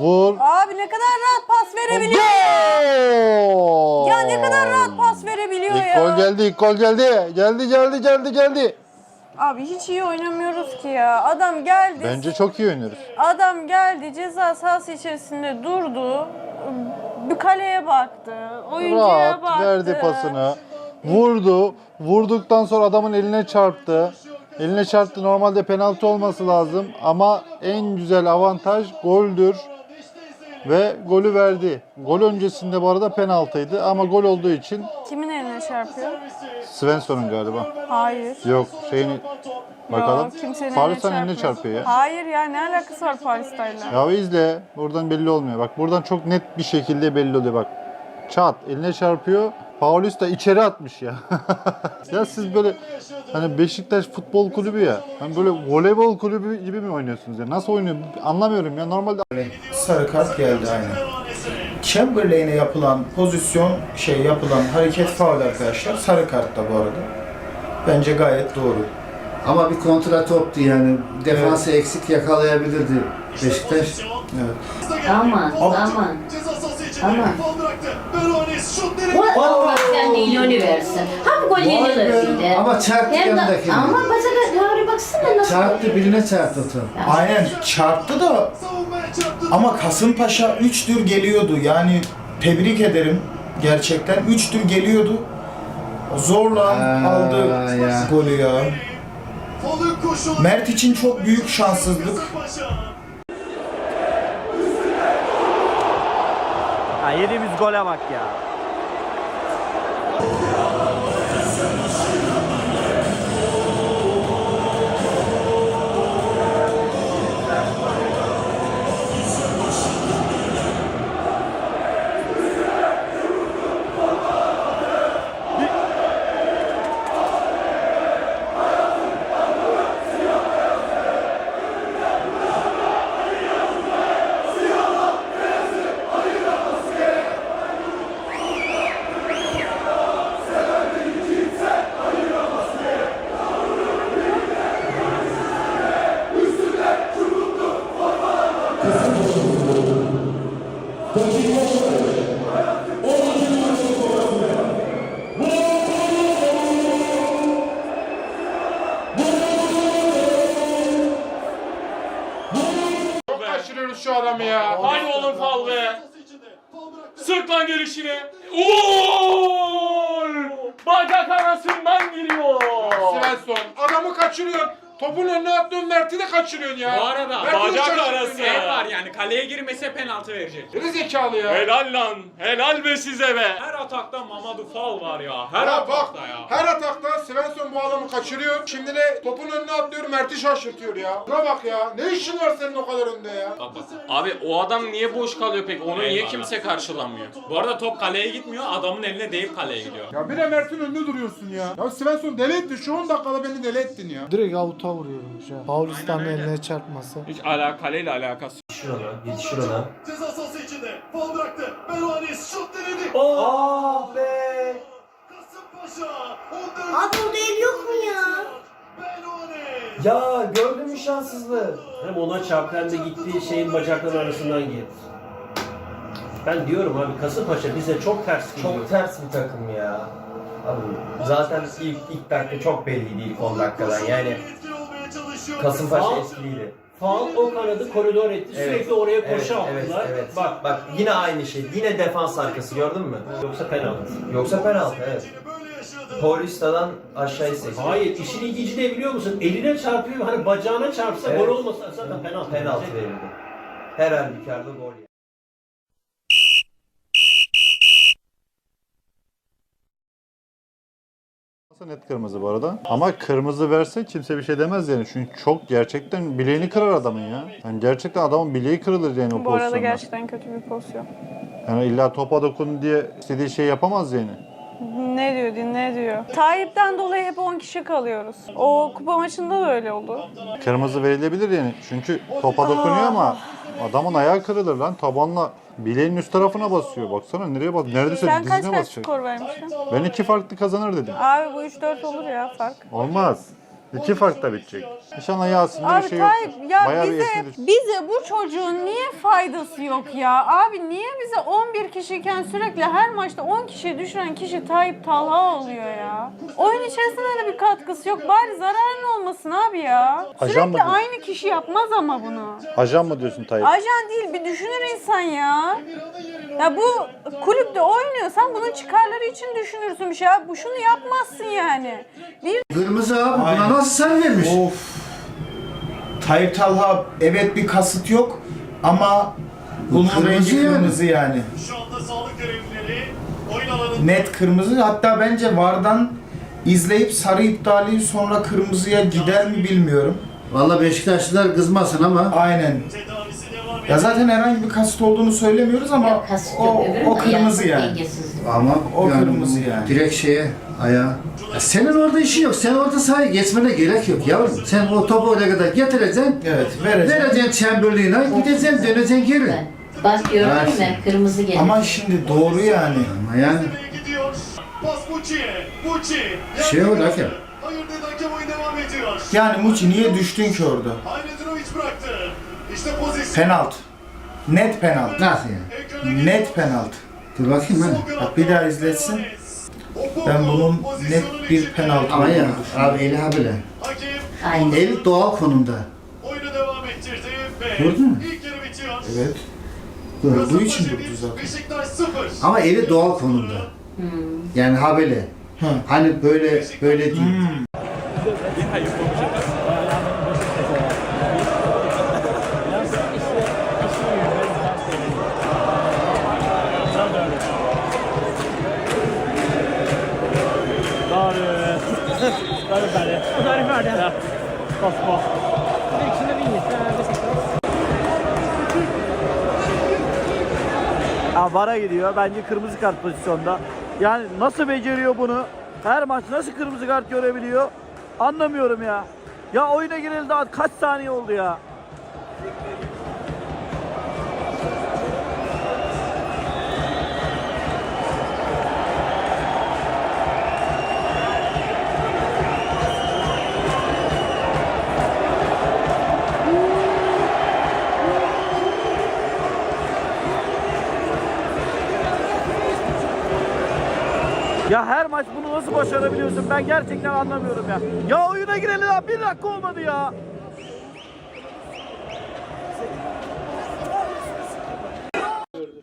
Vur. Abi ne kadar rahat pas verebiliyor. Gol! Ya ne kadar rahat pas verebiliyor İlk ya. gol geldi, ilk gol geldi. Geldi, geldi, geldi, geldi. Abi hiç iyi oynamıyoruz ki ya. Adam geldi. Bence çok iyi oynuyoruz. Adam geldi ceza sahası içerisinde durdu. Bir kaleye baktı. Oyuncuya Rahat baktı. verdi pasını. Vurdu. Vurduktan sonra adamın eline çarptı. Eline çarptı. Normalde penaltı olması lazım ama en güzel avantaj goldür. Ve golü verdi. Gol öncesinde bu arada penaltıydı ama gol olduğu için Kimin eline çarpıyor? Svensson'un galiba. Hayır. Yok şeyini bakalım. Yok, kimsenin Paris'ten eline eline çarpıyor ya. Hayır ya ne alakası var Paris'tayla? Ya izle. Buradan belli olmuyor. Bak buradan çok net bir şekilde belli oluyor bak. Çat eline çarpıyor. Paulus da içeri atmış ya. ya siz böyle hani Beşiktaş futbol kulübü ya. Hani böyle voleybol kulübü gibi mi oynuyorsunuz ya? Nasıl oynuyor? Anlamıyorum ya. Normalde Sarı kart geldi aynen. Chamberlain'e yapılan pozisyon, şey yapılan hareket faul arkadaşlar. Sarı kart da bu arada. Bence gayet doğru. Ama bir kontra toptu yani. Defansı eksik yakalayabilirdi Beşiktaş. Evet. Aman aman. Aman. Sen milyonu versin. Hem gol yenilir bir de. Ama çarptı Hem de, yanındakini. ama bazen Lavri baksana nasıl. Çarptı birine çarptı top. Aynen çarptı da ama Kasımpaşa 3'tür geliyordu. Yani tebrik ederim gerçekten. 3'tür geliyordu. Zorla Aa, aldı ya. golü ya. Mert için çok büyük şanssızlık. Ha yediğimiz gole bak ya. Adamı ya. Hadi oğlum fal be. Sık lan gelişine. Ooo! Bacak arasından giriyor. Svensson. Adamı kaçırıyorsun. Topun önüne attığın Mert'i de kaçırıyorsun ya. Bu arada Mert'i de bacak şaşırtıyorsun arası. ya. Ne var yani kaleye girmese penaltı verecek. Geri zekalı ya. Helal lan. Helal be size be. Her atakta Mamadou fal var ya. Her Ya bak atakta ya. her atakta Svensson bu adamı kaçırıyor. Şimdi de topun önüne atlıyor Mert'i şaşırtıyor ya. Buna bak ya. Ne işin var senin o kadar önde ya? Abi o adam niye boş kalıyor peki? Onu niye kimse karşılamıyor? Bu arada top kaleye gitmiyor. Adamın eline değip kaleye gidiyor. Ya bir de Mert'in önünde duruyorsun ya. Ya Svensson deli ettin. Şu 10 dakikada beni deli ettin ya. Direkt avuta vuruyorum şu an. Paulistan eline çarpması. Hiç ala kaleyle alakası Yetişir ona. Ceza sahası içinde. Fal bıraktı. Beluanis şut denedi. Ah be! Kasımpaşa. Abi orada el yok mu ya? Ya gördün mü şanssızlığı? Hem ona çarptı hem de gitti şeyin bacakları arasından girdi. Ben diyorum abi Kasımpaşa bize çok ters geliyor. Çok ters bir takım ya. Abi zaten ilk ilk dakika çok belliydi ilk 10 dakikadan. Yani. Kasımpaşa Faul. eskiliydi. Faul o kanadı koridor etti. Evet. Sürekli oraya Evet, koşu evet, attılar. evet. Bak Bak yine aynı şey. Yine defans arkası gördün mü? yoksa penaltı. Yoksa penaltı evet. Paulista'dan aşağıya sekti. Hayır işin ilginci de biliyor musun? Eline çarpıyor hani bacağına çarpsa Evet. gol olmasa zaten penaltı. Penaltı verecek. verildi. Her halükarda gol. yani. Net kırmızı bu arada. Ama kırmızı verse kimse bir şey demez yani. Çünkü çok gerçekten bileğini kırar adamın ya. Yani gerçekten adamın bileği kırılır yani o Bu arada pozisyonda. gerçekten kötü bir pozisyon. Yani illa topa dokun diye istediği şey yapamaz yani. Ne diyor dinle diyor. Tayyip'ten dolayı hep 10 kişi kalıyoruz. O kupa maçında da öyle oldu. Kırmızı verilebilir yani. Çünkü topa dokunuyor ama adamın ayağı kırılır lan. Tabanla bileğin üst tarafına basıyor. Baksana nereye bas? Neredeyse Sen kaç dizine kaç basacak. skor vermiştin? Ben iki farklı kazanır dedim. Abi bu 3-4 olur ya fark. Olmaz. İki farkla bitecek. İnşallah Yasin'de bir Abi şey yok. Tayyip ya Bayağı bir bize bize bu çocuğun niye faydası yok ya? Abi niye bize 11 kişiyken sürekli her maçta 10 kişi düşüren kişi Tayyip Talha oluyor ya? Oyun içerisinde de bir katkısı yok. Bari zararın olmasın abi ya. Ajan mı Sürekli aynı kişi yapmaz ama bunu. Ajan mı diyorsun Tayyip? Ajan değil bir düşünür insan ya. Ya bu kulüpte oynuyor. Sen bunun çıkarları için düşünürsün bir şey. Abi bu şunu yapmazsın yani. Bir Kırmızı abi Aynen. buna nasıl sarı vermiş? Of. Tayyip Talha evet bir kasıt yok ama bunun kırmızı rengi yani. kırmızı yani. Şu anda sağlık görevlileri oyun alanında Net kırmızı. Hatta bence VAR'dan izleyip sarı iptali sonra kırmızıya gider mi bilmiyorum. Valla Beşiktaşlılar kızmasın ama Aynen. ediyor. Ya zaten herhangi bir kasıt olduğunu söylemiyoruz ama Kasıt o, yok öbürü o de kırmızı yani. dengesizlik. ama O kırmızı yani. Direkt şeye ayağa. Ya senin orada işi yok. Sen orada sahaya geçmene gerek yok yavrum. Sen o topu oraya kadar getireceksin. Evet vereceğim. Vereceksin Chamberlain'e gideceksin döneceksin geri. Bak gördün mü? Versin. Kırmızı gelir. Ama şimdi doğru yani. Ama yani gidiyor? Pas. Şey oldu hakem. Hayır dedi hakem oyun devam ediyor. Yani Muçi niye düştün ki orada? Hayredinovic bıraktı. İşte pozisyon. Penalt. Net penalt. nasıl yani? Net penalt. Dur bakayım ben. Bak bir daha izletsin. Ben bunun net bir penaltı Ama ya abi eli ha. Hakem Aynen. El doğal konumda. oyunu devam ettirdi ve Gördün mü? ilk yarı bitiyor. Evet. Dur. Bu için durdu zaten. Beşiktaş 0. Ama eli doğal konumda. Yani ha böyle. Hı. Hani böyle böyle değil. Ya vara gidiyor. Bence kırmızı kart pozisyonda. Yani nasıl beceriyor bunu? Her maç nasıl kırmızı kart görebiliyor? Anlamıyorum ya. Ya oyuna girildi kaç saniye oldu ya? Ya her maç bunu nasıl başarabiliyorsun? Ben gerçekten anlamıyorum ya. Ya oyuna gireli daha bir dakika olmadı ya.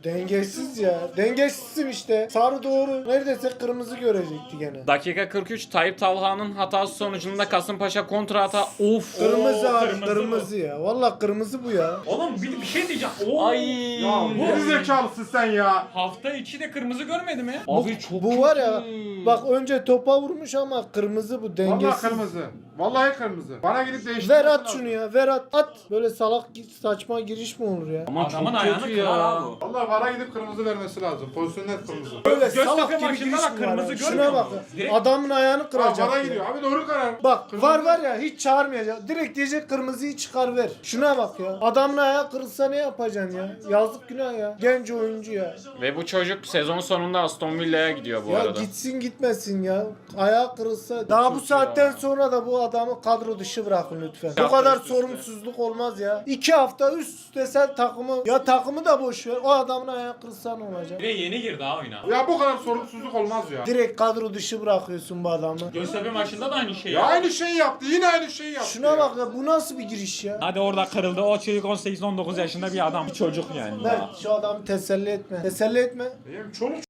Dengesiz ya. Dengesizim işte. Sarı doğru. Neredeyse kırmızı görecekti gene. Dakika 43 Tayyip Talha'nın hatası sonucunda Kasımpaşa kontra hata. Of. Kırmızı Oo, abi mı? kırmızı ya. Valla kırmızı bu ya. Oğlum bir, bir şey diyeceğim. Ay. Ya bu zekalısın sen ya. Hafta içi de kırmızı görmedi mi? Bu, Abi çok bu var ya bak önce topa vurmuş ama kırmızı bu Vallahi dengesiz. kırmızı. Vallahi kırmızı. Bana gidip değiştir. Ver at şunu ya ver at at. Böyle salak saçma giriş mi olur ya? Ama Adamın çok ayağını kırar abi. Vallahi bana gidip kırmızı vermesi lazım. Pozisyon net kırmızı. Böyle Göztepe salak gibi giriş mi kırmızı görmüyor Şuna bak. musun? Direkt- Adamın ayağını Ha, kıracak. ya. gidiyor. Abi doğru karar. Bak Kırmızı- var var ya hiç çağırmayacak. Direkt diyecek kırmızıyı çıkar ver. Şuna bak ya. Adamın ayağı kırılsa ne yapacaksın ya? Yazık günah ya. Genç oyuncu ya. Ve bu çocuk sezon sonunda Aston Villa'ya gidiyor bu ya arada. gitsin gitmesin ya. Ayağı kırılsa. Daha bu saatten sonra da bu adamı kadro dışı bırakın lütfen. Bu hafta kadar üst üste. sorumsuzluk olmaz ya. İki hafta üst üste sen takımı ya takımı da boş ver. O adamın ayağı kırılsa ne olacak? Ve yeni girdi ha oyuna. Ya bu kadar sorumsuzluk olmaz ya. Direkt kadro dışı bırakıyorsun bu adamı. Göztepe maçında da aynı şey Ya aynı şeyi yaptı. Yine aynı şeyi yaptı. Şuna ya. bak ya bu nasıl bir giriş ya? Hadi orada kırıldı. O çocuk 18-19 yaşında bir adam. Bir çocuk yani. Ver şu adamı teselli etme. Teselli etme. Benim çoluk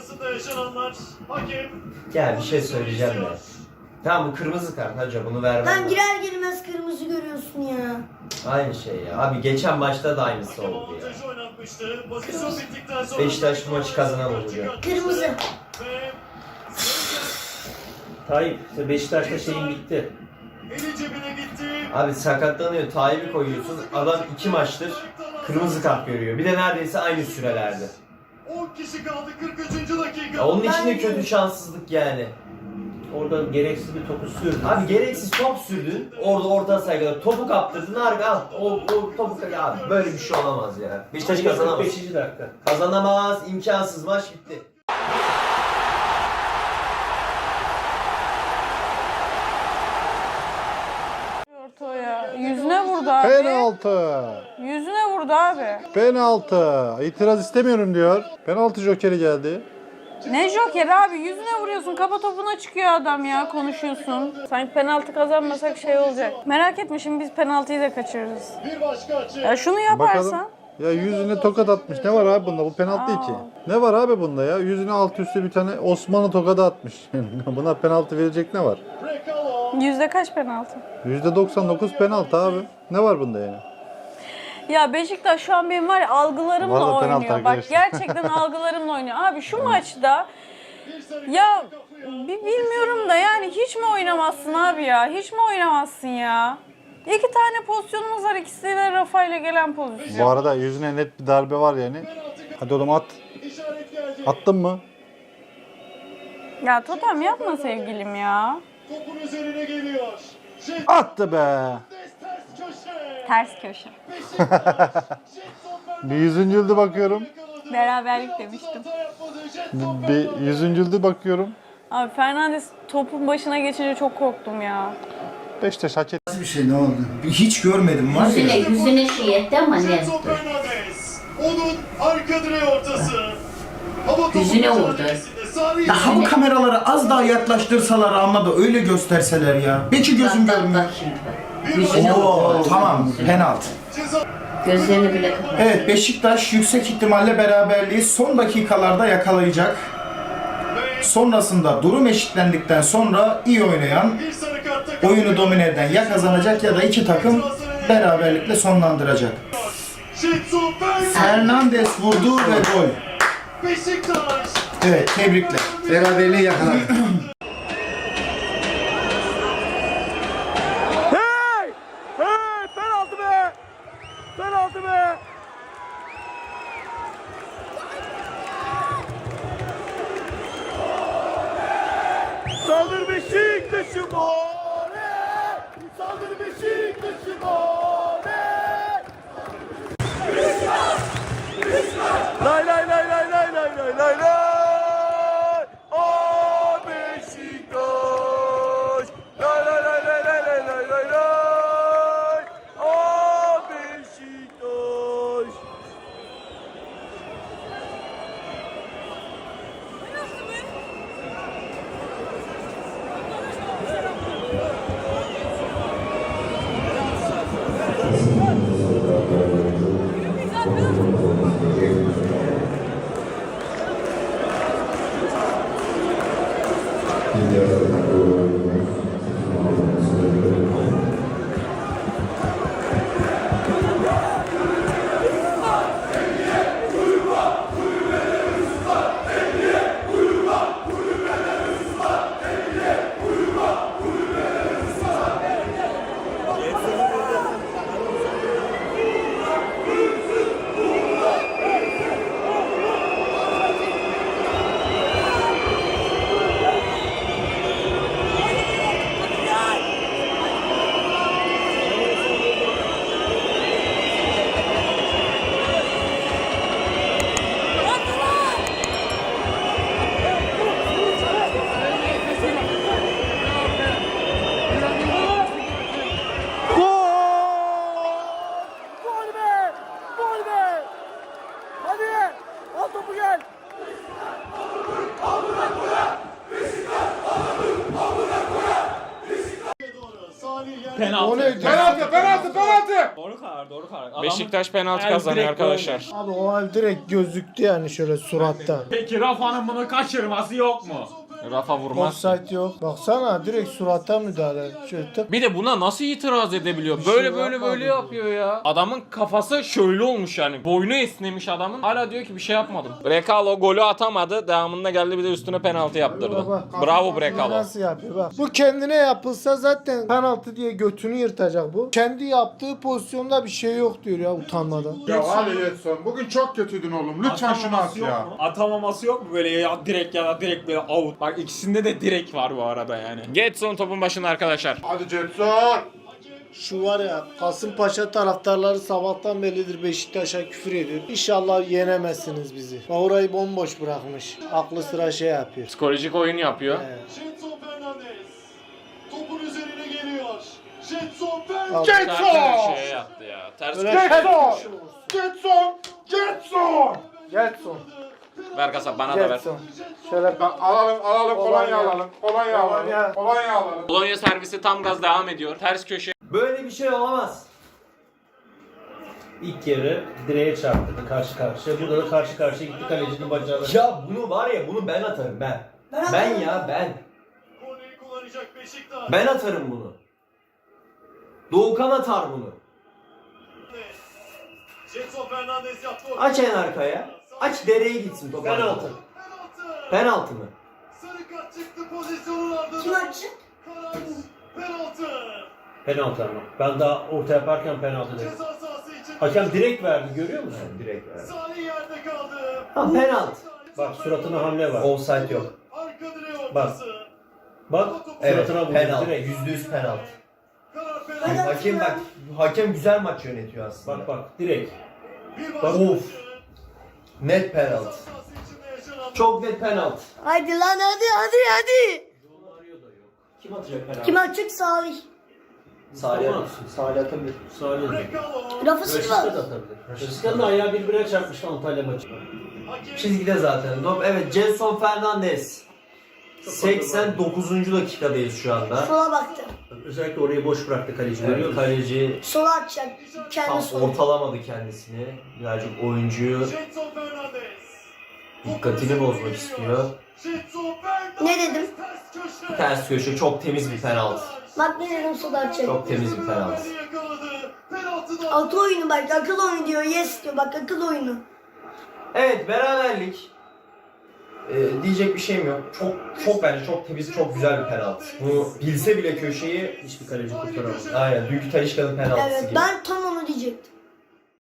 arasında yaşananlar. Hakem Ya bir şey söyleyeceğim de. Tamam bu kırmızı kart hacı bunu vermem. Lan lazım. girer girmez kırmızı görüyorsun ya. Aynı şey ya. Abi geçen maçta da aynısı oldu ya. avantajı oynatmıştı. Pozisyon bittikten sonra Beşiktaş bu maçı kazanan olacak. Kırmızı. Tayyip işte Beşiktaş'ta şeyin bitti. eli cebine gitti. Abi sakatlanıyor. Tayyip'i koyuyorsun. Adam iki maçtır kırmızı kart görüyor. Bir de neredeyse aynı sürelerde. 10 kişi kaldı 43. dakika. Ya onun için de kötü şanssızlık yani. Orada gereksiz bir topu sürdü. Abi gereksiz top sürdün. Orada orta saygıda topu kaptırdın. Arka al. O, o topu ya böyle bir şey olamaz ya. Beşiktaş kazanamaz. 45. dakika. Kazanamaz. imkansız maç bitti. abi. Penaltı. Yüzüne vurdu abi. Penaltı. İtiraz istemiyorum diyor. Penaltı jokeri geldi. Ne joker abi yüzüne vuruyorsun kafa topuna çıkıyor adam ya konuşuyorsun. Sanki penaltı kazanmasak şey olacak. Merak etme şimdi biz penaltıyı da kaçırırız. Ya şunu yaparsan. Bakalım. Ya yüzüne tokat atmış. Ne var abi bunda? Bu penaltı değil ki. Ne var abi bunda ya? Yüzüne alt üstü bir tane Osmanlı tokadı atmış. Buna penaltı verecek ne var? Yüzde kaç penaltı? %99 penaltı abi. Ne var bunda yani? Ya Beşiktaş şu an benim var ya algılarımla penaltı oynuyor. Bak arkadaşlar. gerçekten algılarımla oynuyor. Abi şu maçta ya bi- bilmiyorum da yani hiç mi oynamazsın abi ya? Hiç mi oynamazsın ya? İki tane pozisyonumuz var. İkisi de Rafa ile gelen pozisyon. Bu arada yüzüne net bir darbe var yani. Hadi oğlum at. Attın mı? Ya Totem yapma sevgilim ya. Attı be. Ters köşe. Bir yüzüncüldü bakıyorum. Beraberlik demiştim. Bir yüzüncüldü bakıyorum. Abi Fernandes topun başına geçince çok korktum ya. Beşiktaş hak etti. Nasıl bir şey ne oldu? Hiç görmedim var Yüzüne, ya. yüzüne şey etti ama ne? Onun arka direği ortası. Yüzüne vurdu. Daha bu kameraları az daha yaklaştırsalar anladı öyle gösterseler ya. Belki gözüm görmüyor. Oo, tamam penaltı. Gözlerini bile kapat. Evet Beşiktaş yüksek ihtimalle beraberliği son dakikalarda yakalayacak. Sonrasında durum eşitlendikten sonra iyi oynayan, oyunu domine eden ya kazanacak ya da iki takım beraberlikle sonlandıracak. Fernandes vurdu ve gol. Beşiktaş. Evet tebrikler. Beraberliği yakaladı. Kaldır Beşiktaş'ı boğ. Beşiktaş penaltı kazanıyor arkadaşlar. Abi o hal direkt gözüktü yani şöyle surattan. Peki Rafa'nın bunu kaçırması yok mu? Rafa vurmaz. Offside yok. Baksana direkt surata müdahale. Şöyle tık. Bir de buna nasıl itiraz edebiliyor? şey Böyle böyle yapmadı böyle diyor. yapıyor ya. Adamın kafası şöyle olmuş yani. Boynu esnemiş adamın. Hala diyor ki bir şey yapmadım. Brekalo golü atamadı. Devamında geldi bir de üstüne penaltı yaptırdı. Bravo Brekalo. Nasıl yapıyor bak. Bu kendine yapılsa zaten penaltı diye götünü yırtacak bu. Kendi yaptığı pozisyonda bir şey yok diyor ya utanmadan. Ya abi Jetson bugün çok kötüydün oğlum. Lütfen şunu at ya. Atamaması yok mu böyle ya direkt ya da direkt böyle out. Bak ikisinde de direkt var bu arada yani. Getson topun başında arkadaşlar. Hadi Jetson. Şu var ya Kasımpaşa taraftarları sabahtan beridir Beşiktaş'a küfür ediyor. İnşallah yenemezsiniz bizi. Bak orayı bomboş bırakmış. Aklı sıra şey yapıyor. Psikolojik oyun yapıyor. Evet. Jetson Fernandes. Topun üzerine geliyor. Jetson. Getson. Ters Getson! köşeye yattı ya. Ters Öyle köşeye. Getson! Getson! Ver kasap bana da ver. Şöyle Bak alalım alalım kolonya Kolonya. alalım. Kolonya alalım. Kolonya. Kolonya alalım. Polonya servisi tam gaz devam ediyor. Ters köşe. Böyle bir şey olamaz. İlk yarı direğe çarptı karşı karşıya. Burada da karşı karşıya gitti kalecinin bacağına. Ya bunu var ya bunu ben atarım ben. Ben ya ben. Ben atarım bunu. Doğukan atar bunu. Aç en arkaya. Aç dereye gitsin top. Penaltı. Penaltı mı? Kim açacak? Penaltı ama. Ben daha orta yaparken penaltı dedim. Hakem direkt verdi görüyor musun? Direkt ver. Ha penaltı. Bak suratına hamle var. Offside yok. Bak. Bak Evet suratına vurdu penaltı. direkt. Yüzde yüz penaltı. Hakem bak hakem güzel maç yönetiyor aslında. Bak bak direkt. Bak Of. Net penaltı. Çok net penaltı. Hadi lan hadi hadi hadi. Kim atacak penaltı? Kim açacak Salih? Salih. Tamam. Salih atabilir. Salih. Rafa de Silva. atabilir. Raşit'in de ayağı birbirine çarpmıştı Antalya maçı. Çizgide zaten. Top evet Gelson Fernandez. 89. dakikadayız şu anda. Sola baktı. Özellikle orayı boş bıraktı kaleci görüyor Evet, musun? kaleci Sola atacak. Kendi tam sola. ortalamadı kendisini. Birazcık oyuncuyu dikkatini bozmak istiyor. Ne dedim? Ters köşe çok temiz bir penaltı. Bak ne dedim sola atacak. Çok temiz bir penaltı. Akıl oyunu bak akıl oyunu diyor. Yes diyor bak akıl oyunu. Evet beraberlik. Ee, diyecek bir şeyim yok. Çok çok bence çok temiz, çok güzel bir penaltı. Bunu bilse bile köşeyi Hiçbir kaleci kurtaramaz. aynen dünkü Talişka'nın penaltısı Evet gibi. ben tam onu diyecektim.